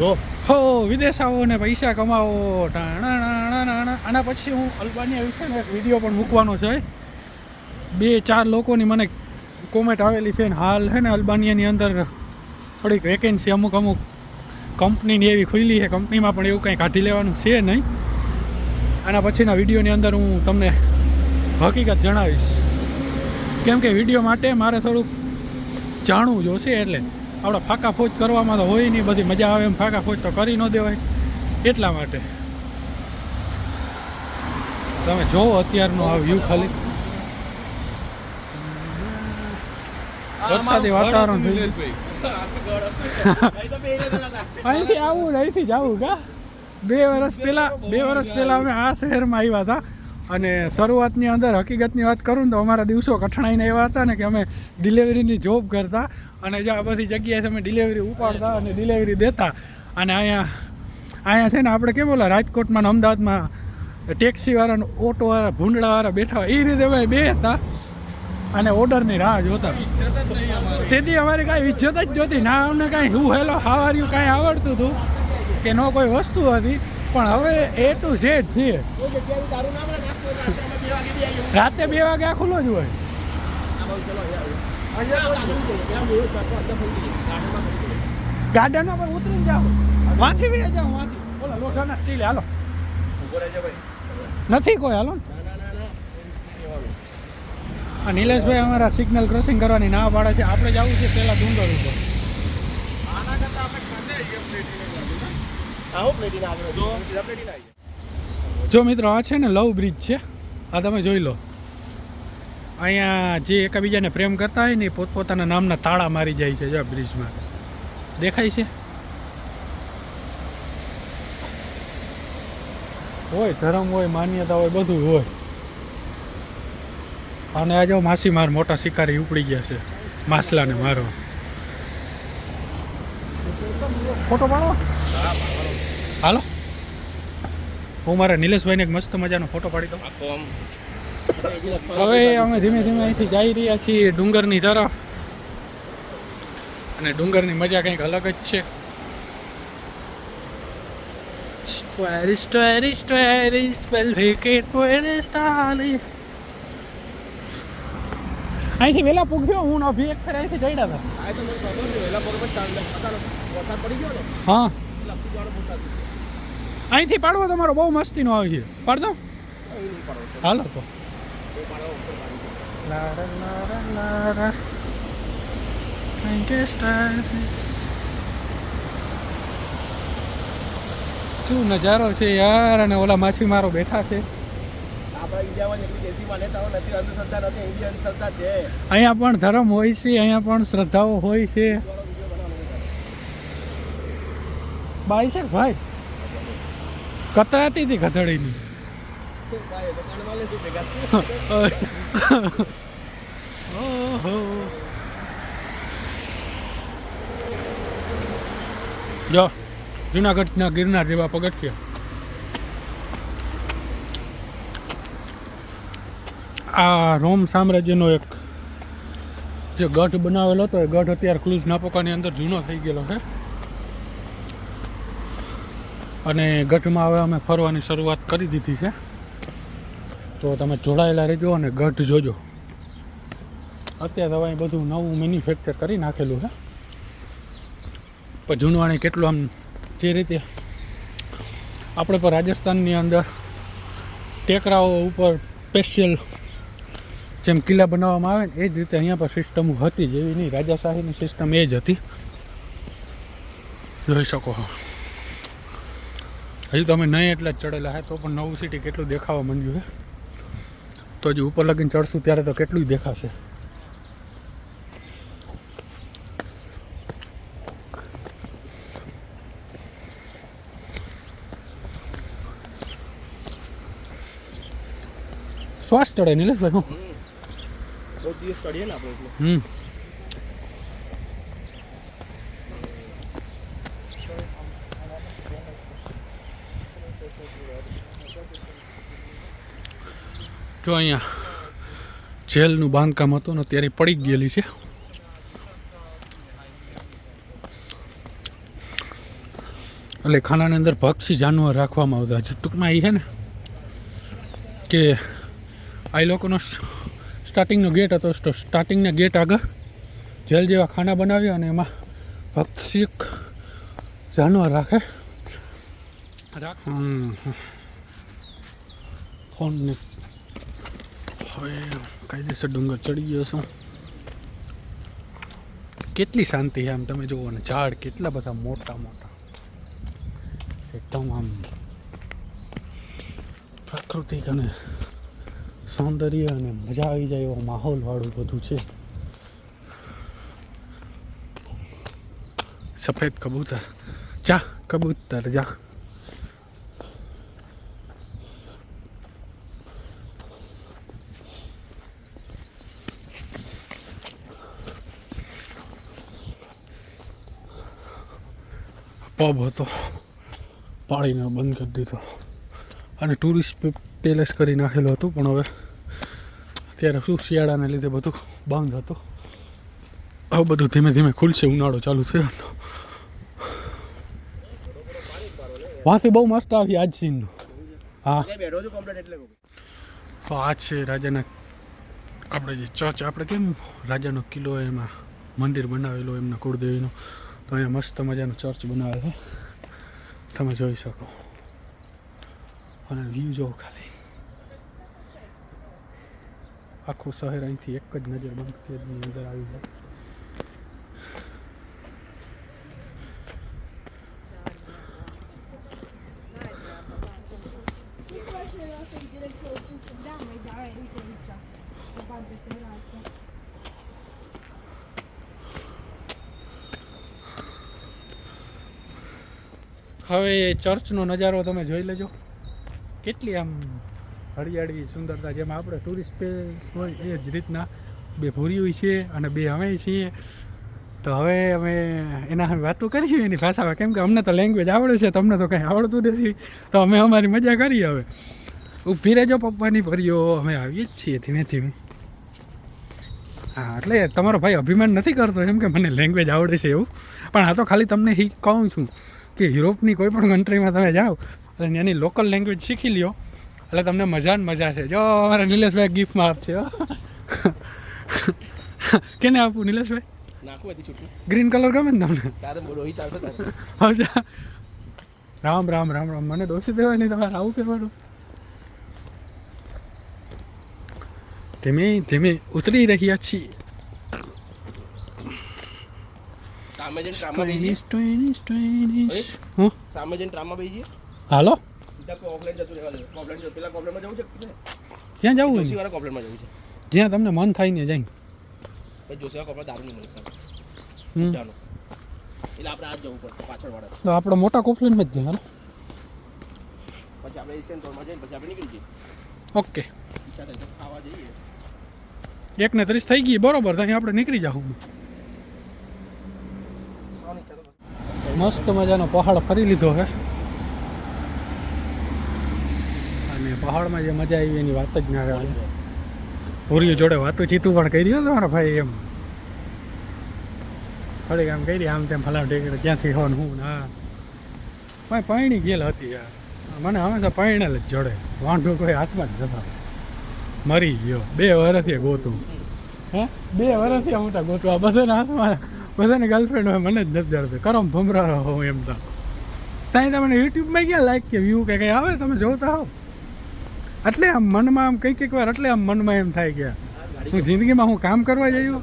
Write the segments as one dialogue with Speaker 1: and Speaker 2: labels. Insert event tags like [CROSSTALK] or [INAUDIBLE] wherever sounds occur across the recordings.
Speaker 1: જો. હો વિદેશ આવો ને પૈસા કમાવો. આના પછી હું અલ્બાનિયા વિશે એક વીડિયો પણ મૂકવાનો છે. બે, ચાર લોકોની મને કોમેન્ટ આવેલી છે ને હાલ છે ને અલ્બાનિયાની અંદર થોડીક વેકેન્સી અમુક અમુક કંપનીની એવી ખુલ્લી છે. કંપનીમાં પણ એવું કંઈ કાઢી લેવાનું છે નહીં. આના પછીના વિડીયોની અંદર હું તમને હકીકત જણાવીશ. કેમ કે વીડિયો માટે મારે થોડુંક જાણવું જોશે એટલે. આપણે ફાંકા ફોજ કરવામાં તો હોય નહીં બધી મજા આવે એમ ફાકા ફોજ તો કરી ન દેવાય. એટલા માટે. તમે જોવો અત્યારનો આ વ્યૂ ખાલી. વરસાદી વાતાવરણ અહીંથી આવું અહીંથી આવું કા? બે વર્ષ પહેલા બે વર્ષ પહેલા અમે આ શહેરમાં આવ્યા હતા. અને શરૂઆતની અંદર હકીકતની વાત કરું ને તો અમારા દિવસો કઠણાઈને એવા હતા ને કે અમે ડિલિવરીની જોબ કરતા અને જો આ બધી જગ્યાએ અમે ડિલિવરી ઉપાડતા અને ડિલિવરી દેતા. અને અહીંયા અહીંયા છે ને આપણે કેમ બોલા રાજકોટમાં ને અમદાવાદમાં ટેક્સીવાળા ને ઓટોવાળા, ભૂંડળાવાળા બેઠા એ રીતે અમે બે હતા અને ઓર્ડરની રાહ જોતા. તેથી અમારે કાંઈ ઇજ્જત જ જોતી. ના, અમને કાંઈ હું હેલો હાવાર્યું કાંઈ આવડતું હતું કે ન કોઈ વસ્તુ હતી. પણ હવે એ ટુ ઝેડ છે. રાતે બે વાગે આ ખુલ્લો જ હોય. ગાર્ડનમાં પણ ઉતરીને જાઓ. વાંથી બી જાઓ વાંથી બોલો લોઢાના સ્ટીલ હાલો. નથી કોઈ હાલો. ને. આ નિલેશભાઈ અમારા સિગ્નલ ક્રોસિંગ કરવાની ના પાડે છે. આપણે જવું છે પેલા ડુંગર ઉપર. જો મિત્રો, આ છે ને લવ બ્રિજ છે. આ તમે જોઈ લો. અહીંયા જે એકબીજાને પ્રેમ કરતા હોય ને એ પોતપોતાના નામના તાળા મારી જાય છે, જો બ્રિજમાં દેખાય છે? હોય, ધર્મ હોય, માન્યતા હોય, બધું હોય. અને આ જો માછીમાર મોટા શિકારી ઉપડી ગયા છે, માછલાને મારવા. ફોટો પાડો. હાલો. હું મારા નિલેશભાઈને એક મસ્ત મજાનો ફોટો પાડી દઉં. હવે અમે ધીમે ધીમે અહીંથી જઈ રહ્યા છીએ ડુંગરની તરફ. અને ડુંગરની મજા કંઈક અલગ જ છે. Stwari, stwari, stwari, spell wicked, stwari, stali. અહીંથી વેલા પૂગ્યો હું અભી એક ફેર અહીંથી ચડ્યા હતા. હા અહીંથી પાડવો તમારો બહુ મસ્તીનો આવે છે. પાડ દો. હાલો તો. શું નજારો છે યાર? અને ઓલા માછીમારો બેઠા છે. અહીંયા પણ ધર્મ હોય છે અહીંયા પણ શ્રદ્ધાઓ હોય છે. બાઈ છે ભાઈ? કતરાતી હતી ગધડીની. જો જુનાગઢના ગિરનાર જેવા પગથિયા. આ રોમ સામ્રાજ્યનો એક જે ગઢ બનાવેલો હતો એ ગઢ અત્યારે ક્લુઝ નાપોકાની અંદર જૂનો થઈ ગયેલો છે. અને ગઢમાં હવે અમે ફરવાની શરૂઆત કરી દીધી છે. તો તમે જોડાયેલા રહેજો અને ગઢ જોજો. અત્યારે હવે બધું નવું મેન્યુફેક્ચર કરી નાખેલું છે. પણ જૂનવાણી કેટલું આમ જે રીતે આપણે પણ રાજસ્થાનની અંદર ટેકરાઓ ઉપર સ્પેશિયલ જેમ કિલ્લા બનાવવામાં આવે ને એ જ રીતે અહીંયા પર સિસ્ટમ હતી જ એવી નહીં. રાજાશાહીની સિસ્ટમ એ જ હતી. જોઈ શકો છો. હજી તો અમે નહીં એટલે જ ચડેલા હે તો પણ નવું સિટી કેટલું દેખાવા માંડ્યું છે તો હજી ઉપર લગીને ચડશું ત્યારે તો કેટલું દેખાશે. શ્વાસ ચડે નિલેશભાઈ હું.
Speaker 2: બહુ દિવસ ચડીએ ને આપણે
Speaker 1: હમ. જો અહીંયા જેલનું બાંધકામ હતું ને ત્યારે પડી ગયેલી છે. એટલે ખાનાની અંદર પક્ષી જાનવર રાખવામાં આવતા છે. ટૂંકમાં એ છે ને કે આ લોકોનો સ્ટાર્ટિંગનો ગેટ હતો, તો સ્ટાર્ટિંગના ગેટ આગળ જેલ જેવા ખાના બનાવ્યા અને એમાં પક્ષી જાનવર રાખે. રાખ, હમ. હવે કાયદેસર ડુંગર ચડી ગયો છું. કેટલી શાંતિ છે આમ તમે જુઓ ને, ઝાડ કેટલા બધા મોટા મોટા. એકદમ આમ પ્રાકૃતિક અને સૌંદર્ય અને મજા આવી જાય એવો માહોલ વાળું બધું છે. સફેદ કબૂતર. જા કબૂતર, જા. પબ હતો. પાળીને બંધ કરી દીધો. અને ટુરિસ્ટ પેલેસ કરી નાખેલું હતું, પણ હવે અત્યારે શું, શિયાળાને લીધે બધું બંધ હતું. હવે બધું ધીમે ધીમે ખુલશે, ઉનાળો ચાલુ થયો. વાંસી બહુ મસ્ત આવી આજ સીનનું. હા. તો આ છે રાજાના, આપણે જે ચર્ચ, આપણે કેમ રાજાનો કિલ્લો એમાં મંદિર બનાવેલો એમના કુળદેવીનો. તો અહીંયા મસ્ત મજાનો ચર્ચ બનાવે છે. તમે જોઈ શકો. અને વ્યૂ જોવો ખાલી. આખું શહેર અહીંથી એક જ નજર બંધ અંદર આવી જાય. હવે ચર્ચનો નજારો તમે જોઈ લેજો. કેટલી આમ હરિયાળી સુંદરતા જેમાં આપણે ટુરિસ્ટ પ્લેસ હોય એ જ રીતના બે ભૂરીઓ છે અને બે અમે છીએ તો હવે અમે એના સામે વાતો કરીશું એની ભાષામાં કેમ કે અમને તો લેંગ્વેજ આવડે છે તમને તો કંઈ આવડતું નથી. તો અમે અમારી મજા કરીએ હવે. ઊભી રહેજો પપ્પાની ભરીઓ અમે આવીએ જ છીએ ધીમે ધીમે. હા, એટલે તમારો ભાઈ અભિમાન નથી કરતો એમ કે મને લેંગ્વેજ આવડે છે એવું. પણ આ તો ખાલી તમને કહું છું. કે યુરોપની કોઈ પણ કન્ટ્રીમાં તમે જાઓ અને એની લોકલ લેંગ્વેજ શીખી લ્યો. એટલે તમને મજા ને મજા છે. જો અમારા નિલેશભાઈ ગિફ્ટમાં આપશે કેને આપું નિલેશભાઈ?
Speaker 2: નાખું હતી છૂટું.
Speaker 1: ગ્રીન કલર ગમે ને તમને? રામ રામ રામ રામ. મને દોષી દેવાય નહીં તમારે આવું કરવાનું ધીમે ધીમે ઉતરી રહ્યા છીએ.
Speaker 2: સામે જઈને ટ્રામમાં બેસી
Speaker 1: સ્ટોઈનિશ, સ્ટોઈનિશ. હું?
Speaker 2: સામે જઈને ટ્રામમાં બેસી
Speaker 1: હાલો?
Speaker 2: સીધા ઓફલાઈન જતું રહેવા દે. ઓફલાઈન જતું પેલા કોપલેટમાં જવું છે
Speaker 1: ક્યાં જવું છે
Speaker 2: વાળા કોપલેટમાં જવું છે.
Speaker 1: જ્યાં તમને મન થાય ને જાય.
Speaker 2: પછી જોશી વાળા કોપલેટ દારૂ નહીં મળે. ચાલો એટલે આપણે આજ જવું પડશે પાછળ વાળા
Speaker 1: તો આપણે મોટા કોફલેનમાં જ જઈએ હાલો.
Speaker 2: પછી આપણે એશિયન જઈને પછી આપણે નીકળી જઈએ.
Speaker 1: ઓકે
Speaker 2: ખાવા જઈએ.
Speaker 1: એક ને ત્રીસ થઈ ગઈ બરોબર ત્યાં આપણે નીકળી જાઉં મસ્ત મજાનો પહાડ ફરી લીધો છે અને પહાડમાં જે મજા આવી એની વાત જ ના આવે પૂરી જોડે વાતું ચીતું પણ કરી હો તમારો ભાઈ એમ. થોડીક આમ કરી, આમ તેમ ફલાણ ટેકડે ક્યાંથી હોવાનું, હું ના ભાઈ પૈણી ગયેલ હતી યાર મને હંમેશા પૈણેલ જ જોડે. વાંઢો કોઈ હાથમાં જ જતા મરી ગયો. બે વર્ષથી ગોતું. હે? બે વર્ષથી મોટા ગોતું. આ બધાના હાથમાં બધાને ગર્લફ્રેન્ડ હોય, મને જ નથી જડતી. કરમ ભમરા હોઉં એમ તો. ત્યાં તમને યુટ્યુબમાં ક્યાં લાઈક કે વ્યૂ કે કંઈ આવે? તમે જોતા હો એટલે આમ મનમાં આમ કંઈક એક વાર એટલે આમ મનમાં એમ થાય કે હું જિંદગીમાં હું કામ કરવા
Speaker 2: ટ્રેલરમાં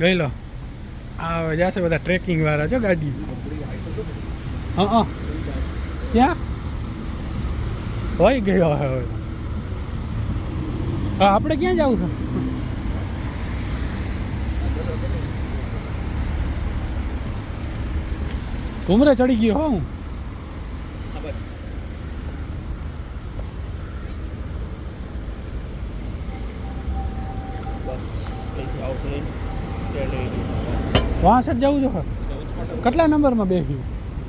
Speaker 1: ગઈ લો આ જશે બધા ટ્રેકિંગ વાળા છો, ગાડી. હા હા. ક્યાં? હોય ગયો હવે હા, આપણે ક્યાં જવું છે? ઘુમરે ચડી ગયો હો હું
Speaker 2: ખબર બસ કંઈથી આવશે નહીં સ્ટેન્ડ નહીં
Speaker 1: વાં જ જવું છે? કેટલા નંબરમાં બેસ્યું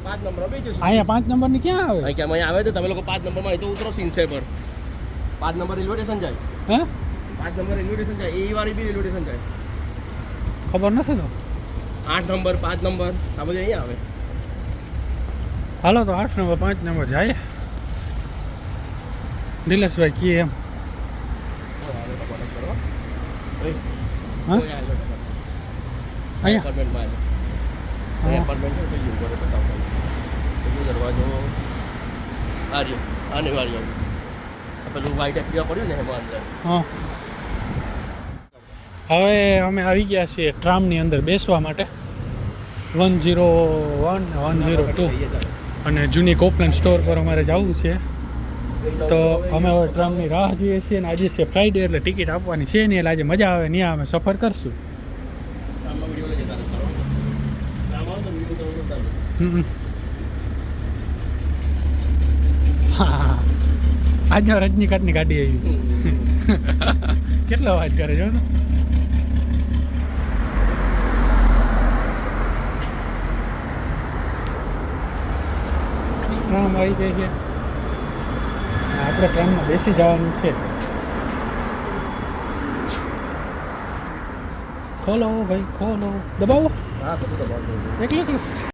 Speaker 2: પાંચ નંબર બે
Speaker 1: અહીંયા પાંચ નંબરની ક્યાં આવે?
Speaker 2: અહીંયા આવે તો તમે લોકો પાંચ નંબરમાં માં તો ઉતરો સિન્સે પર. પાંચ નંબર રેલવે સ્ટેશન જાય.
Speaker 1: હે?
Speaker 2: પાંચ નંબર રેલવે સ્ટેશન જાય. એ વાળી બી રેલવે સ્ટેશન જાય.
Speaker 1: ખબર નથી તો?
Speaker 2: આઠ નંબર પાંચ નંબર આ બધું અહીંયા આવે.
Speaker 1: હાલો તો આઠ નંબર પાંચ નંબર જાય. નિલેશભાઈ કે એમ.
Speaker 2: દરવાજો આ પેલું વ્હાઈટ એક્ટિવા પડ્યું ને એમાં અંદર.
Speaker 1: હા. હવે અમે આવી ગયા છીએ ટ્રામની અંદર બેસવા માટે. One zero one one zero two. અને જૂની કોપલેન સ્ટોર પર અમારે જવું છે. તો અમે હવે ટ્રામની રાહ જોઈએ છીએ અને આજે છે ફ્રાઈડે એટલે ટિકિટ આપવાની છે નહીં એટલે આજે મજા આવે ત્યાં અમે સફર કરશું. આજે રજનીકાંતની ગાડી આવી. [LAUGHS] કેટલો અવાજ કરે જો તો ટ્રામ આવી ગઈ છે. આપણે ટ્રામમાં બેસી જવાનું છે. ખોલો ભાઈ ખોલો. દબાવો.
Speaker 2: હા ગયું.
Speaker 1: એકલું એકલું.